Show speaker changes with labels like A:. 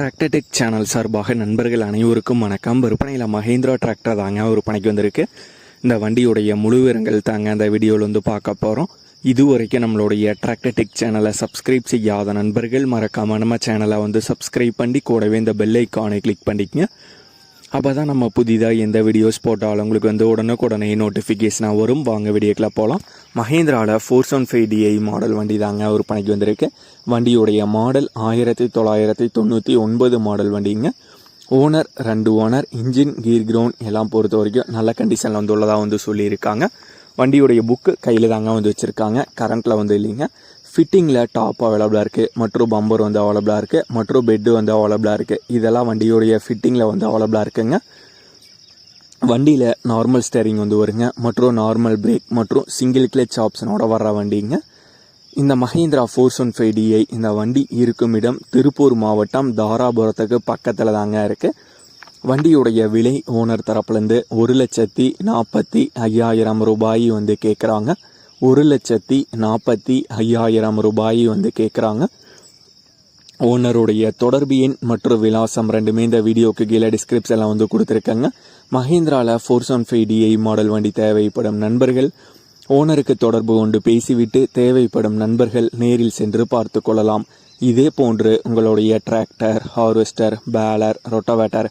A: Tractor Tech channel சார்பாக நண்பர்கள் அனைவருக்கும் வணக்கம். விற்பனையில் மஹேந்திரா டிராக்டர் தாங்க விற்பனைக்கு வந்திருக்கு. இந்த வண்டியுடைய முழுவிரங்கள் தாங்க அந்த வீடியோவில் வந்து பார்க்க போகிறோம் இதுவரைக்கும் நம்மளுடைய டிராக்டர்டெக் சேனலை சப்ஸ்கிரைப் செய்யாத நண்பர்கள் மறக்காமல் நம்ம சேனலை வந்து சப்ஸ்கிரைப் பண்ணி கூடவே இந்த பெல் ஐக்கானை கிளிக் பண்ணிக்கங்க. அப்போ தான் நம்ம புதிதாக எந்த வீடியோஸ் போட்டாலும் உங்களுக்கு வந்து உடனுக்குடனே நோட்டிஃபிகேஷனாக வரும். வாங்க வீடியோக்கில் போகலாம் மஹேந்திராவில் four seven five DI model வண்டி தாங்க விற்பனைக்கு வந்திருக்கு. வண்டியுடைய மாடல் ஆயிரத்தி தொள்ளாயிரத்தி தொண்ணூற்றி ஒன்பது மாடல் வண்டிங்க. ஓனர் ரெண்டு ஓனர் இன்ஜின் கீர் கிரவுண்ட் எல்லாம் பொறுத்த வரைக்கும் நல்ல கண்டிஷனில் வந்து உள்ளதாக வந்து சொல்லியிருக்காங்க. வண்டியுடைய புக்கு கையில் தாங்க வந்து வச்சுருக்காங்க. கரண்ட்டில் வந்து இல்லைங்க. ஃபிட்டிங்கில் டாப் அவைலபிளாக இருக்குது மற்றும் பம்பர் வந்து அவைலபிளாக இருக்குது மற்றும் பெட்டு வந்து அவைலபிளாக இருக்குது இதெல்லாம் வண்டியுடைய ஃபிட்டிங்கில் வந்து அவைலபிளாக இருக்குங்க. வண்டியில் நார்மல் ஸ்டேரிங் வந்து வருங்க. மற்றும் நார்மல் பிரேக் மற்றும் சிங்கிள் கிளச் ஆப்ஷனோட வர்ற வண்டிங்க. இந்த Mahindra four one five DI இந்த வண்டி இருக்கும் இடம் திருப்பூர் மாவட்டம் தாராபுரத்துக்கு பக்கத்தில் தாங்க இருக்குது வண்டியுடைய விலை ஓனர் தரப்புலேருந்து ஒரு லட்சத்தி நாற்பத்தி ஐயாயிரம் ரூபாய் வந்து கேட்குறாங்க ஒரு லட்சத்தி நாற்பத்தி ஐயாயிரம் ரூபாய் வந்து கேட்குறாங்க ஓனருடைய தொடர்பு எண் மற்றும் விலாசம் ரெண்டுமே இந்த வீடியோக்கு கீழே டிஸ்கிரிப்ஷனில் வந்து கொடுத்துருக்கேங்க. மஹேந்திராவில் four seven five DI model வண்டி தேவைப்படும் நண்பர்கள் ஓனருக்கு தொடர்பு கொண்டு பேசிவிட்டு தேவைப்படும் நண்பர்கள் நேரில் சென்று பார்த்து கொள்ளலாம். இதே போன்று உங்களுடைய டிராக்டர் ஹார்வெஸ்டர் பேலர் ரொட்டவேட்டர்